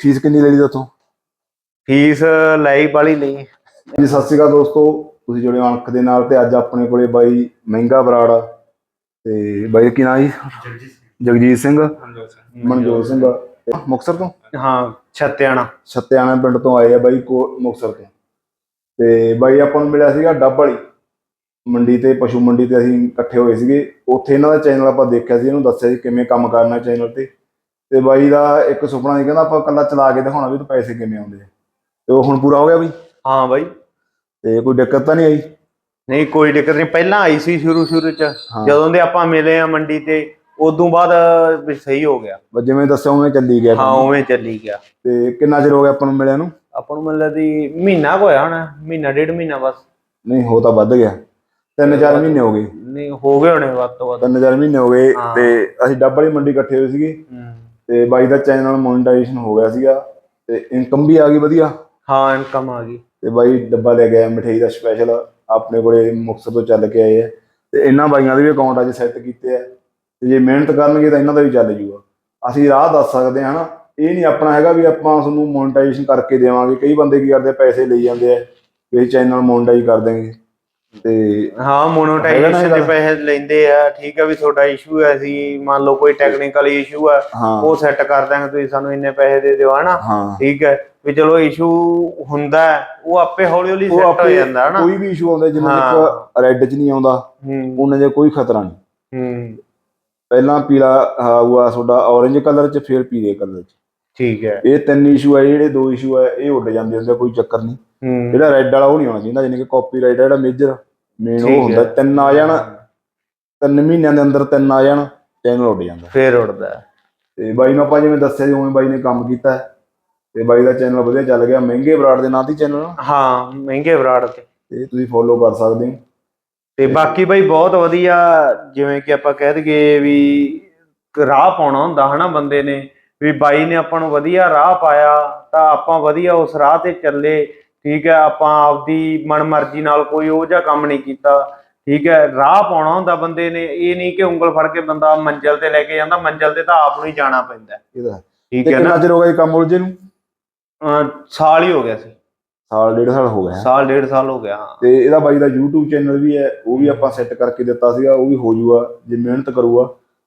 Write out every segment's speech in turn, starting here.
Fees ਕਿੰਨੀ ਲਈ ਉਥੋਂ ਫੀਸ ਲਈ ਵਾਲੀ ਲਈ। ਜੀ ਸਤਿ ਸ਼੍ਰੀ ਅਕਾਲ ਦੋਸਤੋ। ਤੁਸੀਂ ਜੁੜੇ ਹੋ ਅੰਕ ਦੇ ਨਾਲ ਤੇ ਅੱਜ ਆਪਣੇ ਕੋਲੇ ਬਾਈ ਮਹਿੰਗਾ ਬਰਾੜ ਤੇ ਬਾਈ ਕੀ ਨਾਂ ਜੀ? ਜਗਜੀਤ ਸਿੰਘ। ਮਨਜੋਤ ਸਿੰਘ। ਤੇ ਮੁਕਤਸਰ ਤੋਂ? ਹਾਂ ਛੱਤਿਆਣਾ। ਸੱਤਿਆਣਾ ਪਿੰਡ ਤੋਂ ਆਏ ਆ ਬਾਈ ਕੋ ਮੁਕਤਸਰ ਤੋਂ। ਤੇ ਬਾਈ ਆਪਾਂ ਨੂੰ ਮਿਲਿਆ ਸੀਗਾ ਡੱਬ ਵਾਲੀ। ਮੰਡੀ ਤੇ ਪਸ਼ੂ ਮੰਡੀ ਤੇ ਅਸੀਂ ਇਕੱਠੇ ਹੋਏ ਸੀਗੇ। ਉੱਥੇ ਇਹਨਾਂ ਦਾ ਚੈਨਲ ਆਪਾਂ ਦੇਖਿਆ ਸੀ ਇਹਨੂੰ ਦੱਸਿਆ ਸੀ ਕਿਵੇਂ ਕੰਮ ਕਰਨਾ ਚੈਨਲ ਤੇ। ਤੇ ਬਾਈ ਦਾ ਇੱਕ ਸੁਪਨਾ ਸੀ ਕਹਿੰਦਾ ਆਪਾਂ ਕੱਲਾ ਚਲਾ ਕੇ ਦਿਖਾਉਣਾ ਵੀ ਤੇ ਪੈਸੇ ਕਿਵੇਂ ਆਉਂਦੇ ਆ। ਤੇ ਉਹ ਹੁਣ ਪੂਰਾ ਹੋ ਗਿਆ ਬਈ? ਹਾਂ ਬਾਈ। ਤੇ ਕੋਈ ਦਿੱਕਤ ਤਾਂ ਨਹੀਂ ਆਈ? ਨਹੀਂ ਕੋਈ ਦਿੱਕਤ ਨਹੀਂ। ਪਹਿਲਾਂ ਆਈ ਸੀ ਸ਼ੁਰੂ ਸ਼ੁਰੂ ਚ। ਜਦੋਂ ਦੇ ਆਪਾਂ ਮਿਲੇ ਆ ਮੰਡੀ ਤੇ ਉਦੋਂ ਬਾਅਦ ਵੀ ਸਹੀ ਹੋ ਗਿਆ। ਬਸ ਜਿਵੇਂ ਦੱਸਿਆ ਉਵੇਂ ਚੱਲੀ ਗਿਆ ਹਾਂ। ਉਵੇਂ ਚੱਲੀ ਗਿਆ। ਤੇ ਕਿੰਨਾ ਚਿਰ ਹੋ ਗਿਆ ਆਪਾਂ ਨੂੰ ਮਿਲਿਆ ਨੂੰ? ਆਪਾਂ ਨੂੰ ਮਤਲਬ ਦੀ ਮਹੀਨਾ ਕੁ ਹੋਇਆ ਹੋਣਾ ਮਹੀਨਾ ਡੇਢ ਮਹੀਨਾ ਬਸ। ਨਹੀਂ ਹੋ ਤਾਂ ਵੱਧ ਗਿਆ। ਤਿੰਨ ਚਾਰ ਮਹੀਨੇ ਹੋ ਗਏ। ਨਹੀਂ ਹੋ ਗਏ ਹੋਣੇ ਵੱਧ ਤੋਂ ਵੱਧ। ਤਿੰਨ ਚਾਰ ਮਹੀਨੇ ਹੋ ਗਏ। ਤੇ ਅਸੀਂ ਡੱਬ ਵਾਲੀ ਮੰਡੀ ਇਕੱਠੇ ਹੋਏ ਸੀਗੇ। ਤੇ ਬਾਈ ਦਾ ਚੈਨਲ ਮੋਨਟਾਈਜੇਸ਼ਨ ਹੋ ਗਿਆ ਸੀਗਾ ਤੇ ਇਨਕਮ ਵੀ ਆ ਗਈ ਵਧੀਆ। ਹਾਂ ਇਨਕਮ ਆ ਗਈ। ਤੇ ਬਾਈ ਡੱਬਾ ਲੈ ਗਿਆ ਮਠਿਆਈ ਦਾ ਸਪੈਸ਼ਲ ਆਪਣੇ ਕੋਲੇ ਮੁਕਤਸਰ ਤੋਂ ਚੱਲ ਕੇ ਆਏ ਆ। ਤੇ ਇਹਨਾਂ ਬਾਈਆਂ ਦੇ ਵੀ ਅਕਾਊਂਟ ਅੱਜ ਸੈੱਟ ਕੀਤੇ ਆ। ਤੇ ਜੇ ਮਿਹਨਤ ਕਰਨਗੇ ਤਾਂ ਇਹਨਾਂ ਦਾ ਵੀ ਚੱਲ ਜੂਗਾ। ਅਸੀਂ ਰਾਹ ਦੱਸ ਸਕਦੇ ਹਾਂ ਹਨਾ ਇਹ ਨਹੀਂ ਆਪਣਾ ਹੈਗਾ ਵੀ ਆਪਾਂ ਤੁਹਾਨੂੰ ਮੋਨਟਾਈਜੇਸ਼ਨ ਕਰਕੇ ਦੇਵਾਂਗੇ। ਕਈ ਬੰਦੇ ਕੀ ਕਰਦੇ ਪੈਸੇ ਲਈ ਜਾਂਦੇ ਆ ਵੀ ਚੈਨਲ ਮੋਨਟਾਈਜ਼ ਕਰ ਦੇਣਗੇ ਤੇ ਹਾਂ ਮੋਨੋਟਾਈਜੇਸ਼ਨ? ਦੇ ਪੈਸੇ ਲੈਂਦੇ ਆ ਠੀਕ ਆ ਵੀ ਤੁਹਾਡਾ ਇਸ਼ੂ ਹੈ ਸੀ ਮੰਨ ਲਓ ਕੋਈ ਟੈਕਨੀਕਲ ਇਸ਼ੂ ਆ ਉਹ ਸੈੱਟ ਕਰ ਦਾਂਗੇ ਤੁਸੀਂ ਸਾਨੂੰ ਇੰਨੇ ਪੈਸੇ ਦੇ ਦਿਓ ਹਨਾ? ਠੀਕ ਹੈ ਵੀ ਚਲੋ ਇਸ਼ੂ ਹੁੰਦਾ ਉਹ ਆਪੇ ਹੌਲੀ ਹੌਲੀ ਸੈੱਟ ਹੋ ਜਾਂਦਾ ਹਨਾ? ਕੋਈ ਵੀ ਇਸ਼ੂ ਆਉਂਦਾ ਜਿੰਨਾ ਹਾਂ। ਤੱਕ ਰੈੱਡ 'ਚ ਨਹੀਂ ਆਉਂਦਾ ਉਹਨਾਂ ਦੇ ਕੋਈ ਖਤਰਾ ਨਹੀਂ। ਹੂੰ। ਪਹਿਲਾਂ ਪੀਲਾ ਆਊਗਾ ਤੁਹਾਡਾ orange ਕਲਰ 'ਚ ਫਿਰ ਪੀਲੇ ਕਲਰ 'ਚ। ਠੀਕ ਹੈ। ਇਹ ਤਿੰਨ ਇਸ਼ੂ ਆ ਜਿਹੜੇ ਦੋ ਇਸ਼ੂ ਆ ਇਹ ਉੱਡ ਜਾਂਦੇ ਹੁੰਦੇ ਆ, ਕੋਈ ਚੱਕਰ ਨਹੀਂ। ਜਿਹੜਾ ਰੈੱਡ ਵਾਲਾ ਉਹ ਨਹੀਂ ਆਉਣਾ ਚਾਹੀਦਾ ਯਾਨੀ ਕਿ ਕਾਪੀਰਾਈਟ ਜਿਹੜਾ ਮੇਜਰ ਮੇਨ ਠੀਕ ਉਹ ਹੁੰਦਾ ਹੈ। ਤਿੰਨ ਆ ਜਾਣ ਤਿੰਨ ਮਹੀਨਿਆਂ ਦੇ ਅੰਦਰ ਤਿੰਨ ਆ ਜਾਣ ਚੈਨਲ ਉੱਡ ਜਾਂਦਾ। ਫੇਰ ਉੜਦਾ ਹੈ। ਤੇ ਬਾਈ ਨੂੰ ਆਪਾਂ ਜਿਵੇਂ ਦੱਸਿਆ ਸੀ ਉਵੇਂ ਬਾਈ ਨੇ ਕੰਮ ਕੀਤਾ। ਹੈ। ਤੇ ਬਾਈ ਦਾ ਚੈਨਲ ਵਧੀਆ ਚੱਲ ਗਿਆ ਮਹਿੰਗੇ ਬਰਾੜ ਦੇ ਨਾਂ ਤੇ ਚੈਨਲ ਹਾਂ ਮਹਿੰਗੇ ਬਰਾੜ ਤੇ। ਤੇ ਤੁਸੀਂ ਫੋਲੋ ਕਰ ਸਕਦੇ ਹੋ। ਤੇ ਬਾਕੀ ਬਈ ਬਹੁਤ ਵਧੀਆ ਜਿਵੇਂ ਕਿ ਆਪਾਂ ਕਹਿ ਦਈਏ ਵੀ ਰਾਹ ਪਾਉਣਾ ਹੁੰਦਾ ਹਨਾ ਬੰਦੇ ਨੇ। ਵੀ ਬਾਈ ਨੇ ਆਪਾਂ ਨੂੰ ਵਧੀਆ ਰਾਹ ਪਾਇਆ ਤਾਂ ਆਪਾਂ ਵਧੀਆ ਉਸ ਰਾਹ ਤੇ ਚੱਲੇ ਠੀਕ ਹੈ ਆਪਾਂ ਆਪਦੀ ਮਨਮਰਜ਼ੀ ਨਾਲ ਕੋਈ ਉਹ ਜਿਹਾ ਕੰਮ ਨਹੀਂ ਕੀਤਾ ਠੀਕ ਹੈ ਰਾਹ ਪਾਉਣਾ ਹੁੰਦਾ ਬੰਦੇ ਨੇ ਇਹ ਨਹੀਂ ਕਿ ਉਂਗਲ ਫੜ ਕੇ ਬੰਦਾ ਮੰਜ਼ਲ ਤੇ ਲੈ ਕੇ ਜਾਂਦਾ ਮੰਜ਼ਲ ਤੇ ਤਾਂ ਆਪ ਨੂੰ ਹੀ ਜਾਣਾ ਪੈਂਦਾ। ਇਹਦਾ ਠੀਕ ਹੈ ਕਿੰਨਾ ਨਾ ਚਿਰ ਹੋ ਗਿਆ ਇਹ ਕੰਮ ਉਲਝੇ ਨੂੰ? ਸਾਲ ਹੀ ਹੋ ਗਿਆ ਸੀ। ਸਾਲ ਡੇਢ ਸਾਲ ਹੋ ਗਿਆ ਸਾਲ ਡੇਢ ਸਾਲ ਹੋ ਗਿਆ ਤੇ ਇਹਦਾ ਬਾਈ ਦਾ YouTube ਚੈਨਲ ਵੀ ਹੈ ਉਹ ਵੀ ਆਪਾਂ ਸੈੱਟ ਕਰਕੇ ਦਿੱਤਾ ਸੀਗਾ ਉਹ ਵੀ ਹੋ ਜਾਊਗਾ ਜੇ ਮਿਹਨਤ ਕਰੂਗਾ।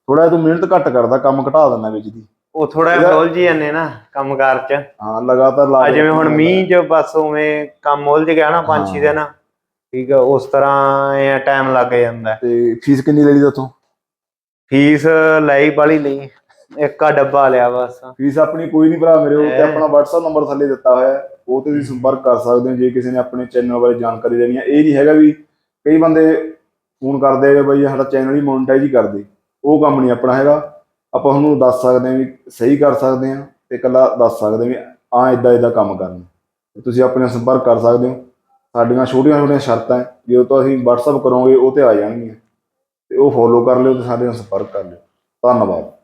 ਥੋੜਾ ਤੂੰ ਮਿਹਨਤ ਘੱਟ ਕਰਦਾ ਕੰਮ ਘਟਾ ਦਿੰਦਾ ਵਿੱਚ ਦੀ। ਉਹ ਥੋੜਾ ਜਿਹਾ ਉਲਝ ਜਾਂਦੇ ਨਾ ਕੰਮਕਾਰ ਚ। ਹਾਂ ਲਗਾਤਾਰ ਲਾ ਆ ਜਿਵੇਂ ਹੁਣ ਮੀਂਹ ਚ ਬਸ ਉਵੇਂ ਕੰਮ ਉਲਝ ਗਿਆ ਨਾ ਪੰਜ ਛੇ ਹਾਂ। ਦਿਨ। ਠੀਕ ਆ ਉਸ ਤਰ੍ਹਾਂ ਇਹ ਟਾਈਮ ਲੱਗ ਜਾਂਦਾ। ਤੇ ਫੀਸ ਕਿੰਨੀ ਲਈ ਉਥੋਂ? ਫੀਸ ਲਈ ਵਾਲੀ ਲਈ ਇੱਕ ਆ ਡੱਬਾ ਲਿਆ ਬਸ। ਫੀਸ ਆਪਣੀ ਕੋਈ ਨਹੀਂ ਭਰਾ ਮੇਰੇ ਉਹ ਤੇ। ਆਪਣਾ WhatsApp ਨੰਬਰ ਥੱਲੇ ਦਿੱਤਾ ਹੋਇਆ ਹੈ ਉਹ ਤੇ ਤੁਸੀਂ ਸੰਪਰਕ ਕਰ ਸਕਦੇ ਹੋ ਜੇ ਕਿਸੇ ਨੇ ਆਪਣੇ ਚੈਨਲ ਬਾਰੇ ਜਾਣਕਾਰੀ ਲੈਣੀ ਹੈ। ਇਹ ਨਹੀਂ ਹੈਗਾ ਵੀ ਕਈ ਬੰਦੇ ਫੋਨ ਕਰਦੇ ਆ ਬਈ ਸਾਡਾ ਚੈਨਲ ਹੀ ਮੋਨਟਾਈਜ਼ ਹੀ ਕਰ ਦੇ ਉਹ ਕੰਮ ਨਹੀਂ ਆਪਣਾ ਹੈਗਾ। ਆਪਾਂ ਉਹਨੂੰ ਦੱਸ ਸਕਦੇ ਹਾਂ ਵੀ ਸਹੀ ਕਰ ਸਕਦੇ ਹਾਂ ਤੇ ਇਕੱਲਾ ਦੱਸ ਸਕਦੇ ਵੀ ਆ ਇਦਾਂ ਇਦਾਂ ਕੰਮ ਕਰਨਾ। ਤੁਸੀਂ ਆਪਣੇ ਨਾਲ ਸੰਪਰਕ ਕਰ ਸਕਦੇ ਹੋ। ਸਾਡੀਆਂ ਛੋਟੀਆਂ ਛੋਟੀਆਂ ਸ਼ਰਤਾਂ ਹੈ। ਜਦੋਂ ਤੋਂ ਅਸੀਂ WhatsApp ਕਰੋਗੇ, ਉਹ ਤੇ ਆ ਜਾਣਗੀਆਂ। ਤੇ ਉਹ ਫੋਲੋ ਕਰ ਲਿਓ ਤੇ ਸਾਡੇ ਨਾਲ ਸੰਪਰਕ ਕਰ ਲਿਓ। ਧੰਨਵਾਦ।